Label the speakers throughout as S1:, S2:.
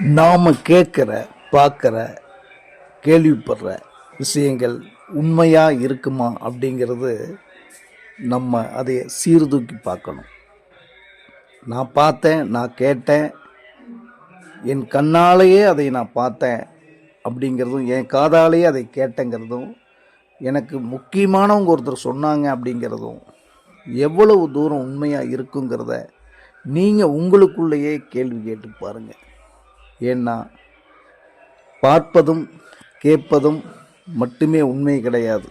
S1: நாம் கேட்குற பார்க்குற கேள்விப்படுற விஷயங்கள் உண்மையாக இருக்குமா அப்படிங்கிறது நம்ம அதை சீர்தூக்கி பார்க்கணும். நான் பார்த்தேன் நான் கேட்டேன் என் கண்ணாலேயே அதை நான் பார்த்தேன் அப்படிங்கிறதும் என் காதாலேயே அதை கேட்டேங்கிறதும் எனக்கு முக்கியமானவங்க ஒருத்தர் சொன்னாங்க அப்படிங்கிறதும் எவ்வளவு தூரம் உண்மையாக இருக்குங்கிறத நீங்கள் உங்களுக்குள்ளேயே கேள்வி கேட்டு பாருங்கள் ஏன்னா பார்ப்பதும் கேட்பதும் மட்டுமே உண்மை கிடையாது.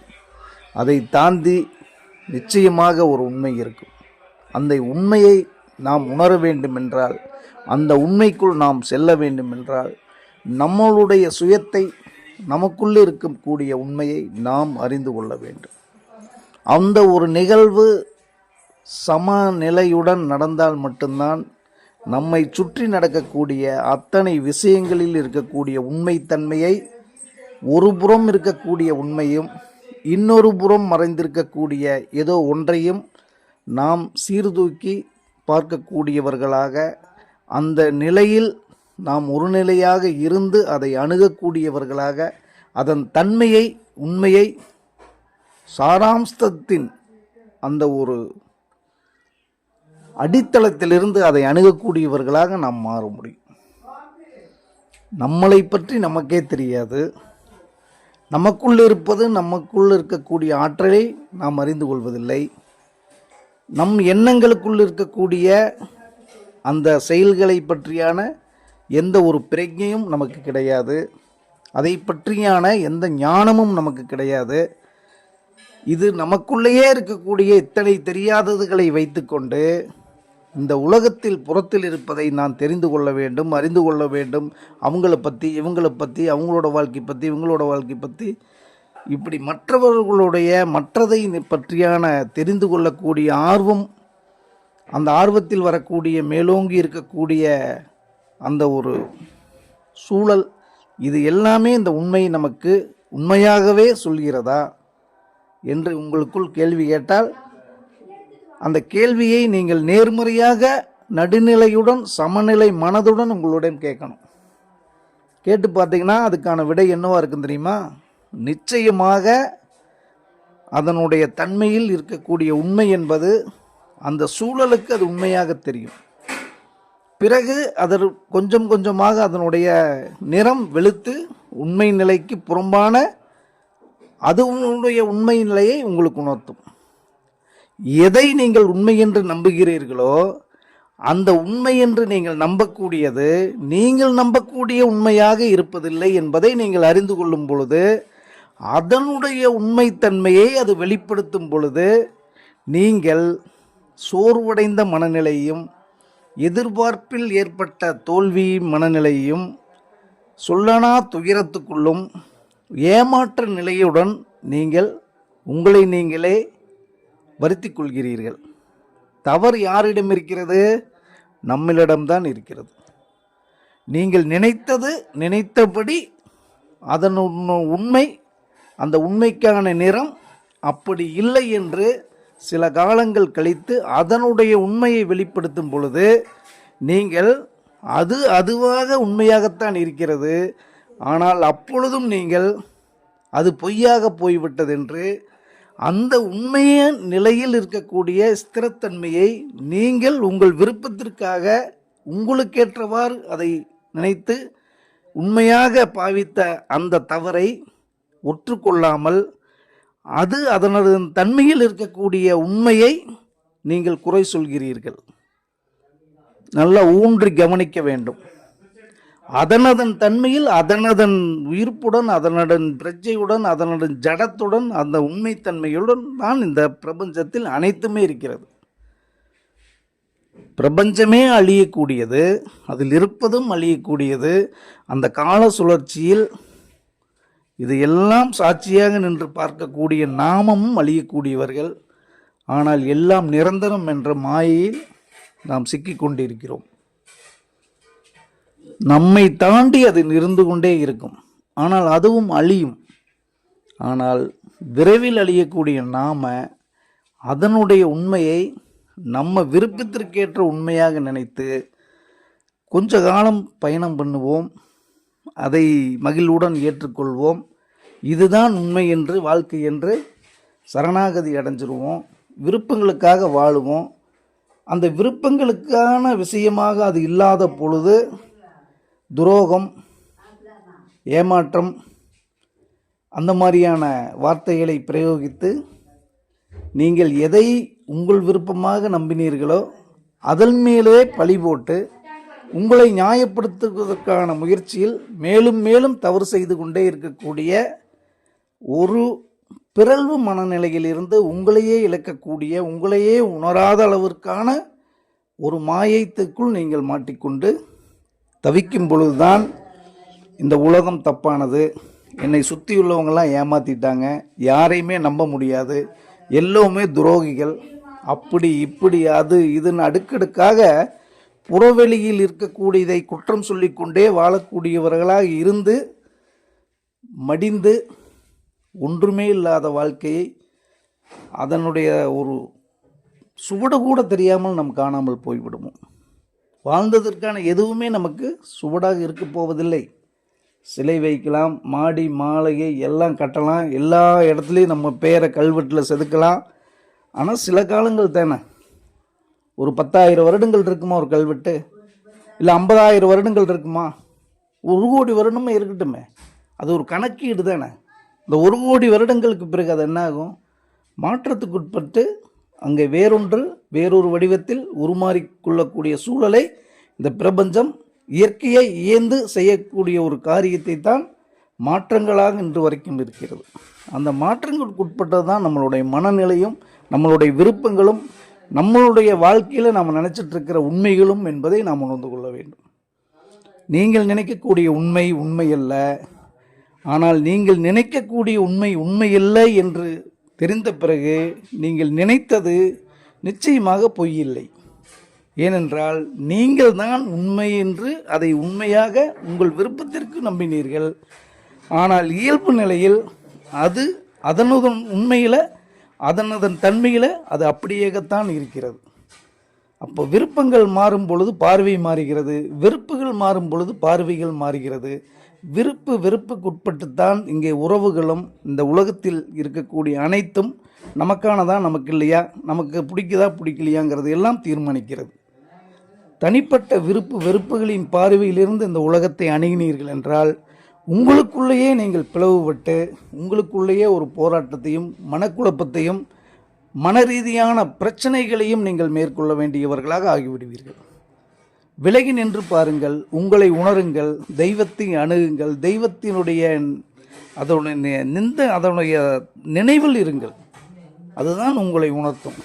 S1: அதை தாண்டி நிச்சயமாக ஒரு உண்மை இருக்கும். அந்த உண்மையை நாம் உணர வேண்டுமென்றால் அந்த உண்மைக்குள் நாம் செல்ல வேண்டுமென்றால் நம்மளுடைய சுயத்தை நமக்குள்ளே இருக்கக்கூடிய உண்மையை நாம் அறிந்து கொள்ள வேண்டும். அந்த ஒரு நிகழ்வு சமநிலையுடன் நடந்தால் மட்டும்தான் நம்மை சுற்றி நடக்கக்கூடிய அத்தனை விஷயங்களில் இருக்கக்கூடிய உண்மைத்தன்மையை ஒரு புறம் இருக்கக்கூடிய உண்மையும் இன்னொரு புறம் மறைந்திருக்கக்கூடிய ஏதோ ஒன்றையும் நாம் சீர்தூக்கி பார்க்கக்கூடியவர்களாக அந்த நிலையில் நாம் ஒரு நிலையாக இருந்து அதை அணுகக்கூடியவர்களாக அதன் தன்மையை உண்மையை சாராம்சத்தின் அந்த ஒரு அடித்தளத்திலிருந்து அதை அணுகக்கூடியவர்களாக நாம் மாற முடியும். நம்மளை பற்றி நமக்கே தெரியாது. நமக்குள் இருப்பது நமக்குள் இருக்கக்கூடிய ஆற்றலை நாம் அறிந்து கொள்வதில்லை. நம் எண்ணங்களுக்குள் இருக்கக்கூடிய அந்த செயல்களை பற்றியான எந்த ஒரு பிரஜையும் நமக்கு கிடையாது. அதை பற்றியான எந்த ஞானமும் நமக்கு கிடையாது. இது நமக்குள்ளேயே இருக்கக்கூடிய இத்தனை தெரியாததுகளை வைத்துக்கொண்டு இந்த உலகத்தில் புறத்தில் இருப்பதை நான் தெரிந்து கொள்ள வேண்டும் அறிந்து கொள்ள வேண்டும். அவங்கள பற்றி இவங்களை பற்றி அவங்களோட வாழ்க்கை பற்றி இவங்களோட வாழ்க்கை பற்றி இப்படி மற்றவர்களுடைய மற்றதை பற்றியான தெரிந்து கொள்ளக்கூடிய ஆர்வம் அந்த ஆர்வத்தில் வரக்கூடிய மேலோங்கி இருக்கக்கூடிய அந்த ஒரு சூழல் இது எல்லாமே இந்த உண்மை நமக்கு உண்மையாகவே சொல்கிறதா? என்று உங்களுக்குள் கேள்வி கேட்டால் அந்த கேள்வியை நீங்கள் நேர்மறையாக நடுநிலையுடன் சமநிலை மனதுடன் உங்களுடன் கேட்கணும். கேட்டு பார்த்தீங்கன்னா அதுக்கான விடை என்னவாக இருக்கும் தெரியுமா? நிச்சயமாக அதனுடைய தன்மையில் இருக்கக்கூடிய உண்மை என்பது அந்த சூழலுக்கு அது உண்மையாக தெரியும். பிறகு அதர் கொஞ்சம் கொஞ்சமாக அதனுடைய நிறம் வெளுத்து உண்மை நிலைக்கு புறம்பான அது உண்மை நிலையை உங்களுக்கு உணர்த்தும். எதை நீங்கள் உண்மை என்று நம்புகிறீர்களோ அந்த உண்மை என்று நீங்கள் நம்பக்கூடியது நீங்கள் நம்பக்கூடிய உண்மையாக இருப்பதில்லை என்பதை நீங்கள் அறிந்து கொள்ளும் பொழுது அதனுடைய உண்மைத்தன்மையை அது வெளிப்படுத்தும் பொழுது நீங்கள் சோர்வடைந்த மனநிலையும் எதிர்பார்ப்பில் ஏற்பட்ட தோல்வி மனநிலையும் சொல்லனா துயரத்துக்குள்ளும் ஏமாற்ற நிலையுடன் நீங்கள் உங்களை நீங்களே வருத்தி கொள்கிறீர்கள் தவறு யாரிடம் இருக்கிறது? நம்மளிடம்தான் இருக்கிறது. நீங்கள் நினைத்தது நினைத்தபடி அதன் உண்மை அந்த உண்மைக்கான நிறம் அப்படி இல்லை என்று சில காலங்கள் கழித்து அதனுடைய உண்மையை வெளிப்படுத்தும் பொழுது நீங்கள் அது அதுவாக உண்மையாகத்தான் இருக்கிறது. ஆனால் அப்பொழுதும் நீங்கள் அது பொய்யாக போய்விட்டதென்று அந்த உண்மைய நிலையில் இருக்கக்கூடிய ஸ்திரத்தன்மையை நீங்கள் உங்கள் விருப்பத்திற்காக உங்களுக்கேற்றவாறு அதை நினைத்து உண்மையாக பாவித்த அந்த தவறை ஒற்றுக்கொள்ளாமல் அது அதனது தன்மையில் இருக்கக்கூடிய உண்மையை நீங்கள் குறை சொல்கிறீர்கள். நல்லா ஊன்றி கவனிக்க வேண்டும். அதனதன் தன்மையில் அதனதன் உயிர்ப்புடன் அதனதன் பிரஜையுடன் அதனதன் ஜடத்துடன் அந்த உண்மைத்தன்மையுடன் தான் இந்த பிரபஞ்சத்தில் அனைத்துமே இருக்கிறது. பிரபஞ்சமே அழியக்கூடியது அதில் இருப்பதும் அழியக்கூடியது. அந்த கால சுழற்சியில் இது எல்லாம் சாட்சியாக நின்று பார்க்கக்கூடிய நாமமும் அழியக்கூடியவர்கள். ஆனால் எல்லாம் நிரந்தரம் என்ற மாயையில் நாம் சிக்கிக் கொண்டிருக்கிறோம் நம்மை தாண்டி அது இருந்து கொண்டே இருக்கும். ஆனால் அதுவும் அழியும். ஆனால் விரைவில் அழியக்கூடிய நாம் அதனுடைய உண்மையை நம்ம விருப்பத்திற்கேற்ற உண்மையாக நினைத்து கொஞ்ச காலம் பயணம் பண்ணுவோம். அதை மகிழ்வுடன் ஏற்றுக்கொள்வோம். இதுதான் உண்மை என்று வாழ்க்கை என்று சரணாகதி அடைஞ்சிருவோம். விருப்பங்களுக்காக வாழுவோம். அந்த விருப்பங்களுக்கான விஷயமாக அது இல்லாத பொழுது துரோகம் ஏமாற்றம் அந்த மாதிரியான வார்த்தைகளை பிரயோகித்து நீங்கள் எதை உங்கள் விருப்பமாக நம்பினீர்களோ அதன் மேலே பழி போட்டு உங்களை நியாயப்படுத்துவதற்கான முயற்சியில் மேலும் மேலும் தவறு செய்து கொண்டே இருக்கக்கூடிய ஒரு பிறழ்வு மனநிலையிலிருந்து உங்களையே இழக்கக்கூடிய உங்களையே உணராத அளவிற்கான ஒரு மாயத்துக்குள் நீங்கள் மாட்டிக்கொண்டு தவிக்கும் பொழுதுதான் இந்த உலகம் தப்பானது. என்னை சுற்றியுள்ளவங்கெல்லாம் ஏமாற்றிட்டாங்க யாரையுமே நம்ப முடியாது. எல்லோருமே துரோகிகள். அப்படி இப்படி அது இதுன்னு அடுக்கடுக்காக புறவெளியில் இருக்கக்கூடியதை குற்றம் சொல்லிக்கொண்டே வாழக்கூடியவர்களாக இருந்து மடிந்து ஒன்றுமே இல்லாத வாழ்க்கையை அதனுடைய ஒரு சுவடு கூட தெரியாமல் நாம் காணாமல் போய்விடுவோம். வாழ்ந்ததற்கான எதுவுமே நமக்கு சுவடாக இருக்க போவதில்லை. சிலை வைக்கலாம் மாடி மாளிகை எல்லாம் கட்டலாம் எல்லா இடத்துலையும் நம்ம பேரை கல்வெட்டில் செதுக்கலாம். ஆனால் சில காலங்கள் தானே? ஒரு பத்தாயிரம் வருடங்கள் இருக்குமா ஒரு கல்வெட்டு? இல்லை ஐம்பதாயிரம் வருடங்கள் இருக்குமா? ஒரு கோடி வருடமே இருக்கட்டுமே. அது ஒரு கணக்கீடு தானே? இந்த ஒரு கோடி வருடங்களுக்கு பிறகு அது என்ன ஆகும்? மாற்றத்துக்குட்பட்டு அங்கே வேறொன்று வேறொரு வடிவத்தில் உருமாறிக்கொள்ளக்கூடிய சூழலை இந்த பிரபஞ்சம் இயற்கையை இயந்து செய்யக்கூடிய ஒரு காரியத்தை தான் மாற்றங்களாக இன்று வரைக்கும் இருக்கிறது. அந்த மாற்றங்களுக்கு உட்பட்டது தான் நம்மளுடைய மனநிலையும் நம்மளுடைய விருப்பங்களும் நம்மளுடைய வாழ்க்கையில் நாம் நினச்சிட்டு இருக்கிற உண்மைகளும் என்பதை நாம் உணர்ந்து கொள்ள வேண்டும். நீங்கள் நினைக்கக்கூடிய உண்மை உண்மை அல்ல ஆனால் நீங்கள் நினைக்கக்கூடிய உண்மை உண்மையில்லை என்று தெரிந்த பிறகு நீங்கள் நினைத்தது நிச்சயமாக பொய்யில்லை. ஏனென்றால் நீங்கள் தான் உண்மை என்று அதை உண்மையாக உங்கள் விருப்பத்திற்கு நம்பினீர்கள். ஆனால் இயல்பு நிலையில் அது அதனுடன் உண்மையில் அதனதன் தன்மையில் அது அப்படியேகத்தான் இருக்கிறது. அப்போ விருப்பங்கள் மாறும் பொழுது பார்வை மாறுகிறது வெறுப்புகள் மாறும் பொழுது பார்வைகள் மாறுகிறது. விருப்பு வெறுப்புக்குட்பட்டுத்தான் இங்கே உறவுகளும் இந்த உலகத்தில் இருக்கக்கூடிய அனைத்தும் நமக்கானதா நமக்கு இல்லையா நமக்கு பிடிக்குதா பிடிக்கலையாங்கிறது எல்லாம் தீர்மானிக்கிறது. தனிப்பட்ட விருப்பு வெறுப்புகளின் பார்வையிலிருந்து இந்த உலகத்தை அணுகினீர்கள் என்றால் உங்களுக்குள்ளேயே நீங்கள் பிளவுபட்டு உங்களுக்குள்ளேயே ஒரு போராட்டத்தையும் மனக்குழப்பத்தையும் மன ரீதியான பிரச்சனைகளையும் நீங்கள் மேற்கொள்ள வேண்டியவர்களாக ஆகிவிடுவீர்கள். விலகி நின்று பாருங்கள் உங்களை உணருங்கள் தெய்வத்தை அணுகுங்கள் தெய்வத்தினுடைய அதனுடைய நிந்த அதனுடைய நினைவில் இருங்கள். அதுதான் உங்களை உணர்த்தும்.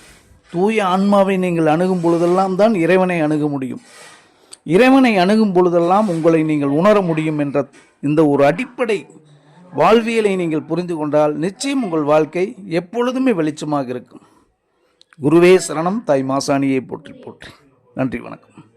S1: தூய ஆன்மாவை நீங்கள் அணுகும் பொழுதெல்லாம் தான் இறைவனை அணுக முடியும். இறைவனை அணுகும் பொழுதெல்லாம் உங்களை நீங்கள் உணர முடியும் என்ற இந்த ஒரு அடிப்படை வாழ்வியலை நீங்கள் புரிந்து கொண்டால் நிச்சயம் உங்கள் வாழ்க்கை எப்பொழுதுமே வெளிச்சமாக இருக்கும். குருவே சரணம் தாய் மாசாணியை போற்றி போற்றி. நன்றி வணக்கம்.